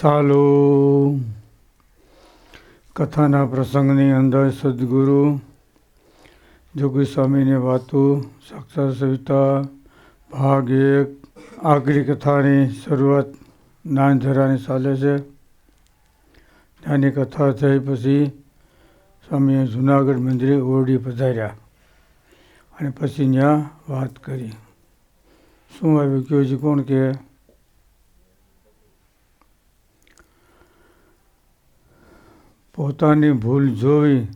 સાલો. કથાના પ્રસંગની અંદર સદગુરુ જોગી સ્વામીની વાતો, સાક્ષાત સવિતા, ભાગ એક આગલી કથાની શરૂઆત નાનધરાની ચાલે છે. ત્યાંની કથા થઈ પછી સ્વામીએ જુનાગઢ મંદિરે ઓરડી પધાર્યા અને પછી ત્યાં વાત કરી. શું આવ્યું કયો કોણ કે પોતાની ભૂલ જોવી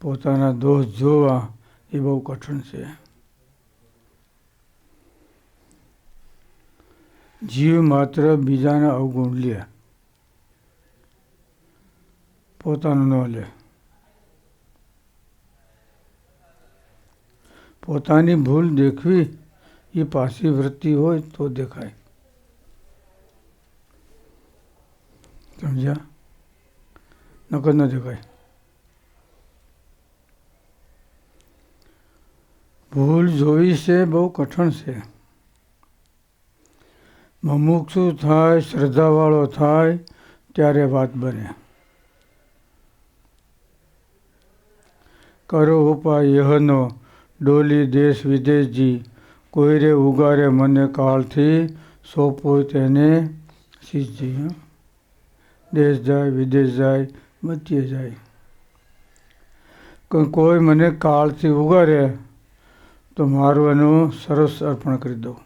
પોતાના દોષ જોવા એ બહુ કઠણ છે. જીવ માત્ર બીજાના અવગુણ લે. પોતાનું ન લે. પોતાની ભૂલ દેખવી એ પાછી વૃત્તિ હોય તો દેખાય. સમજ્યા? નકર ન દેખાય ભૂલ જોવી છે, બહુ કઠણ છે. મમુક્ષુ થાય, શ્રદ્ધાવાળો થાય, ત્યારે વાત બને. કરો ઉપાય યહનો ડોલી દેશ વિદેશજી, કોઈરે ઉગારે મને કાળથી સોંપો તેને શીશજી દેશ જાય, વિદેશ જાય બધે જાય. કોઈ મને કાળથી ઉગારે તો મારું એનું સરસ અર્પણ કરી દઉં.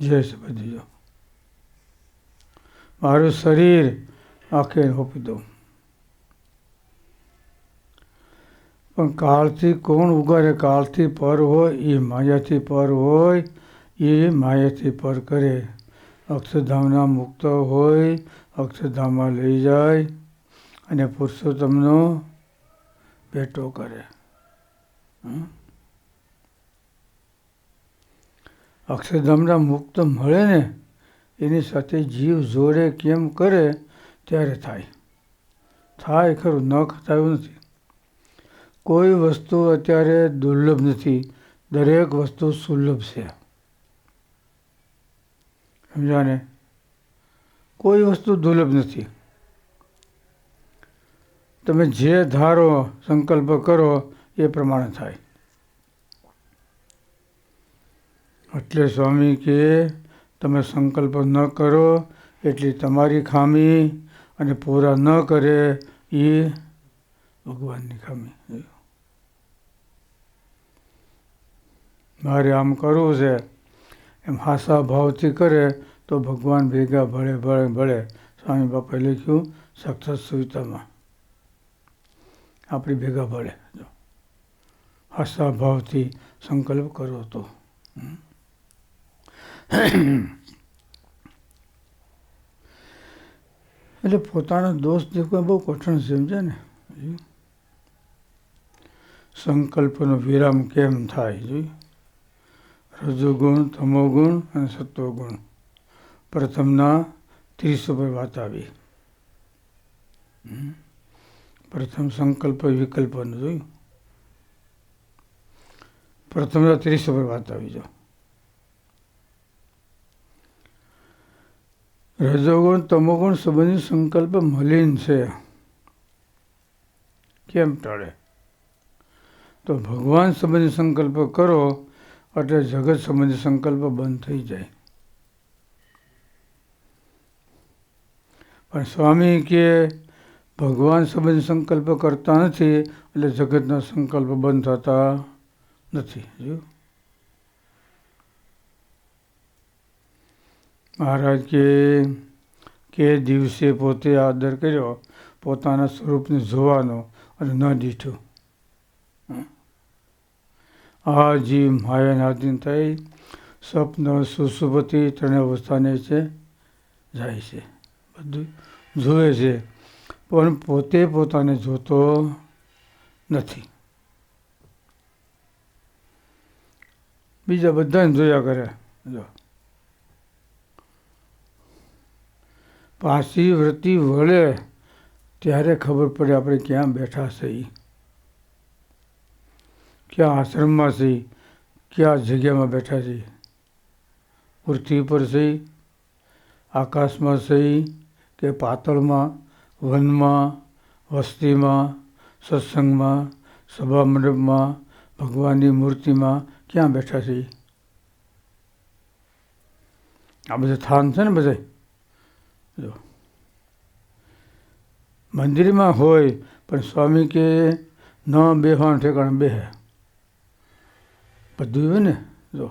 જય બધી મારું શરીર આખે હોપી દઉં. પણ કાળથી કોણ ઉગારે? કાળથી પર હોય, એ માયાથી પર હોય, એ માયાથી પર કરે. અક્ષરધામના મુક્ત હોય અક્ષરધામમાં લઈ જાય અને પુરુષોત્તમનો ભેટો કરે. અક્ષરધામના મુક્ત મળે ને એની સાથે જીવ જોડે કેમ કરે ત્યારે થાય. થાય ખરું, ન થયું નથી. કોઈ વસ્તુ અત્યારે દુર્લભ નથી. દરેક વસ્તુ સુલભ છે. સમજાને? કોઈ વસ્તુ દુર્લભ નથી. તમે જે ધારો, સંકલ્પ કરો, એ પ્રમાણે થાય. એટલે સ્વામી કે તમે સંકલ્પ ન કરો, એટલી તમારી ખામી અને પૂરા ન કરે, એ ભગવાનની ખામી. મારે આમ કરવું છે, એમ હાસા ભાવથી કરે તો ભગવાન ભેગા ભળે ભળે ભળે સ્વામી બાપાએ લખ્યું સક્સેસ સુવિતામાં આપણી ભેગા ભળે. જો. હાસા ભાવથી સંકલ્પ કરો તો એટલે પોતાનો દોષ દેખવો બહુ કઠણ સમજે ને? સંકલ્પનો વિરામ કેમ થાય? જોયું? રજોગુણ, તમોગુણ અને સત્વગુણ. પ્રથમના ત્રીસ ઉપર વાત આવી. પ્રથમ સંકલ્પ વિકલ્પનું જોયું. પ્રથમના ત્રીસ ઉપર વાત આવી જો. રજોગુણ તમોગુણ સંબંધિત સંકલ્પ મલિન છે. કેમ ટળે? તો ભગવાન સંબંધિત સંકલ્પ કરો એટલે જગત સંબંધિત સંકલ્પ બંધ થઈ જાય. પણ સ્વામી કે ભગવાન સંબંધ સંકલ્પ કરતા નથી, એટલે જગતના સંકલ્પ બંધ થતા નથી. જો. મહારાજ કે કે દિવસે પોતે આદર કર્યો, પોતાના સ્વરૂપને જોવાનો અને ન દીઠું. આ જીવ માયાના આધીન થઈ, સ્વપ્ન સુસુપતિ ત્રણે અવસ્થાને છે, જાય છે. બધું જુએ છે. પણ પોતે પોતાને જોતો નથી. બીજા બધાને જોયા કરે. જો. પાછી વૃત્તિ વળે ત્યારે ખબર પડે આપણે ક્યાં બેઠા છીએ ક્યાં આશ્રમમાં છીએ ક્યાં જગ્યામાં બેઠા છીએ પૃથ્વી પર છીએ આકાશમાં સહી કે પાતળમાં, વનમાં, વસ્તીમાં, સત્સંગમાં સભા મંડપમાં ભગવાનની મૂર્તિમાં ક્યાં બેઠા છીએ આ બધા થાન છે ને બધે? જો. મંદિરમાં હોય, પણ સ્વામી કે ન બેહવાનું ઠેકાણ બેહે. બધું હોય ને? જો.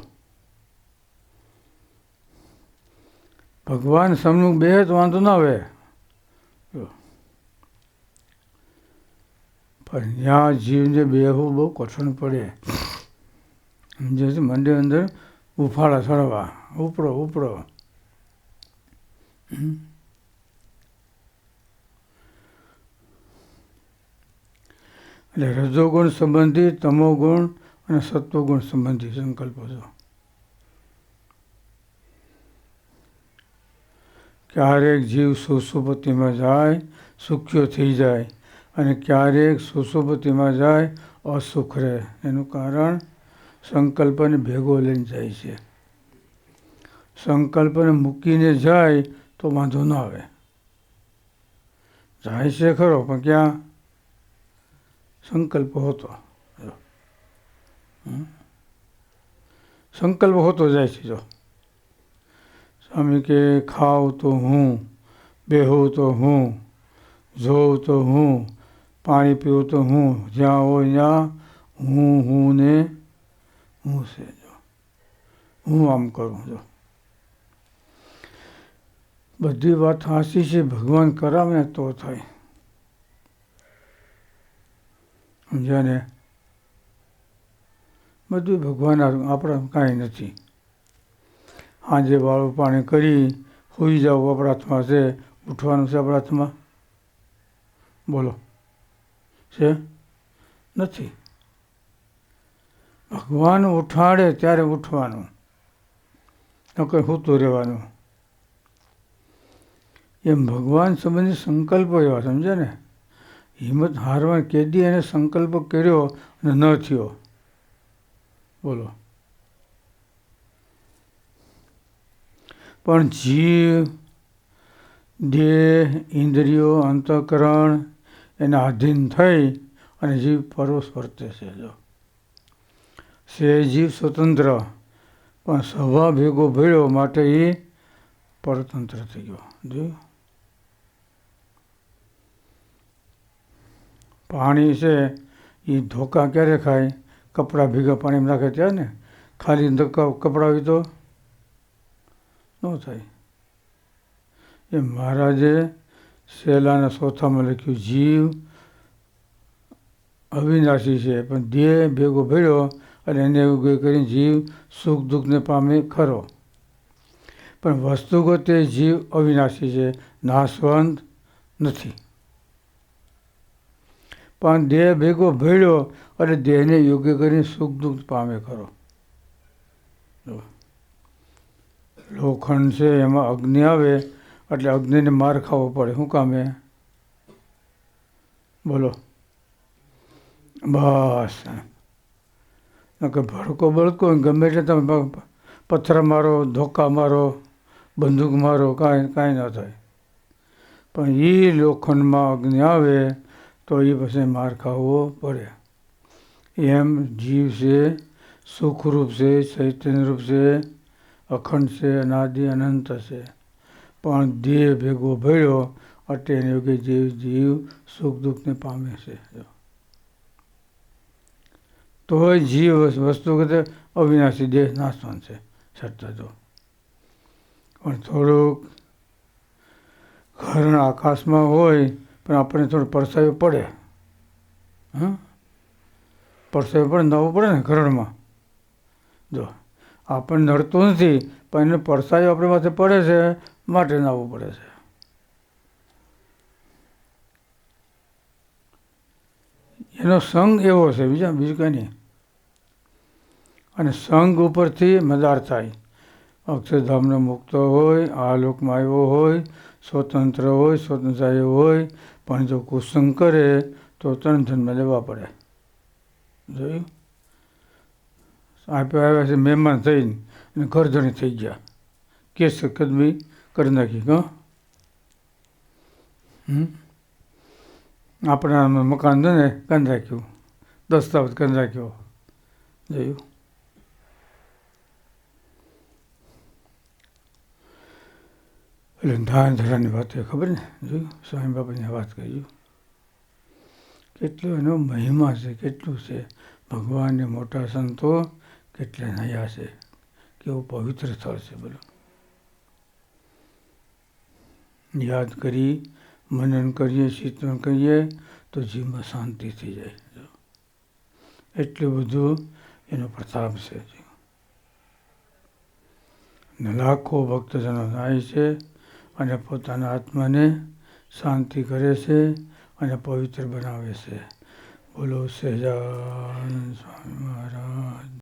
ભગવાન સમનું બે તો વાંધો ના આવે. જો પણ જ્યાં જીવને બેહવું બહુ કઠણ પડે. જેથી મંદિર અંદર ઉફાળા ચડવા. ઉપડો ઉપડો. એટલે રજોગુણ સંબંધી, તમોગુણ અને સત્વગુણ સંબંધી સંકલ્પો છે. ક્યારેક જીવ સુસુપતિમાં જાય, સુખ્યો થઈ જાય અને ક્યારેક સુસુપતિમાં જાય, અસુખ રહે. એનું કારણ સંકલ્પને ભેગો લઈને જાય છે. સંકલ્પને મૂકીને જાય તો વાંધો ન આવે. જાય છે ખરો, પણ ક્યાં? સંકલ્પ હોતો? સંકલ્પ હોતો જાય છે, જો. સ્વામી કે ખાવ તો હું, બેહું તો હું, જોઉં તો હું, પાણી પીવું તો હું, જ્યાં હોય ત્યાં હું હું ને હું છે જો. હું આમ કરું જો બધી વાત હાસી છે, ભગવાન કરાવે ને તો થાય. સમજ્યા ને? બધું ભગવાન આપણા કાંઈ નથી. સાંજે વાળું પાણી કરી સુઈ જાવ હાથમાં છે, ઉઠવાનું છે હાથમાં બોલો. છે? નથી. ભગવાન ઉઠાડે ત્યારે ઉઠવાનું. નકર સૂતું રહેવાનું. એમ ભગવાન સંબંધી સંકલ્પ એવા સમજે ને? હિંમત હારવા કેદી એને સંકલ્પ કર્યો અને ન થયો. બોલો. પણ જીવ દેહ, ઇન્દ્રિયો, અંતઃકરણ એના આધીન થઈ અને જીવ પરોશ વર્તે છે જો. સે જીવ સ્વતંત્ર, પણ સ્વભાવ ભેગો ભેળ્યો માટે એ પરતંત્ર થઈ ગયો. જોયું પાણી છે એ ધોકા ક્યારે ખાય? કપડાં ભેગા પાણીમાં નાખે ત્યાં ને? ખાલી કપડાં હોય તો? ન થાય. એ મહારાજે શેલાના ચોથામાં લખ્યું, જીવ અવિનાશી છે, પણ દેહ ભેગો ભેળ્યો અને એને એવું કરીને, જીવ સુખ દુઃખને પામે ખરો. પણ વસ્તુગત એ જીવ અવિનાશી છે, નાશવંત નથી. પણ દેહ ભેગો ભેળ્યો અને દેહને યોગ્ય કરીને સુખ દુઃખ પામે ખરો. લોખંડ છે, એમાં અગ્નિ આવે, એટલે અગ્નિને માર ખાવો પડે. શું કામે બોલો. બસ. કે ભડકો બળકો ગમે એટલે તમે પથ્થર મારો, ધોકા મારો, બંદૂક મારો, કાંઈ કાંઈ ન થાય. પણ એ લોખંડમાં અગ્નિ આવે, તો એ પછી માર ખાવો પડે. એમ જીવ છે, સુખરૂપ છે, ચૈતન્યરૂપ છે અખંડ છે, અનાદિ, અનંત છે. પણ દેહ ભેગો ભળ્યો અટે યોગે જીવ જીવ સુખ દુઃખને પામે છે. તોય જીવ વસ્તુ કે અવિનાશી દેહ નાશવાન છે. છતાં તો પણ થોડુંક ઘરણ આકાશમાં હોય, પણ આપણને થોડું પરસાવ્યું પડે. હા પરસાવ્યું પડે નવું પડે ને ઘરણમાં જો. આપણને નડતું નથી, પણ એને પડસાયો આપણી પાસે પડે છે, માટે નાવું પડે છે. એનો સંગ એવો છે, બીજા બીજું કંઈ નહીં. અને સંઘ ઉપરથી મદાર થાય. અક્ષરધામનો મુક્ત હોય, આ લોકમાં આવ્યો હોય, સ્વતંત્ર હોય સ્વતંત્ર હોય, પણ જો કુસંગ કરે, તો ત્રણ જન્મ લેવા પડે. જોયું? આપ્યા આવ્યા છે, મહેમાન થઈને અને ઘરધણી થઈ ગયા. કેસ કદમી કરી નાખી, હં. આપણા મકાન છે ને કરી રાખ્યું. દસ્તાવેજ કરી રાખ્યો. જોયું? એટલે ધાન ધરાની વાત ખબર ને? જોયું? સ્વામી બાપાની વાત કહ્યું કેટલો એનો મહિમા છે, કેટલું છે. ભગવાનને મોટા સંતો કેટલા નયા છે, કેવું પવિત્ર સ્થળ છે બોલો. યાદ કરી, મનન કરીએ, ચિંતન કરીએ, તો જીવમાં શાંતિ થઈ જાય. એટલું બધું એનો પ્રતાપ છે. લાખો ભક્તજનો જાય છે અને પોતાના આત્માને શાંતિ કરે છે અને પવિત્ર બનાવે છે. બોલો, સહેજાનંદ સ્વામી મહારાજ.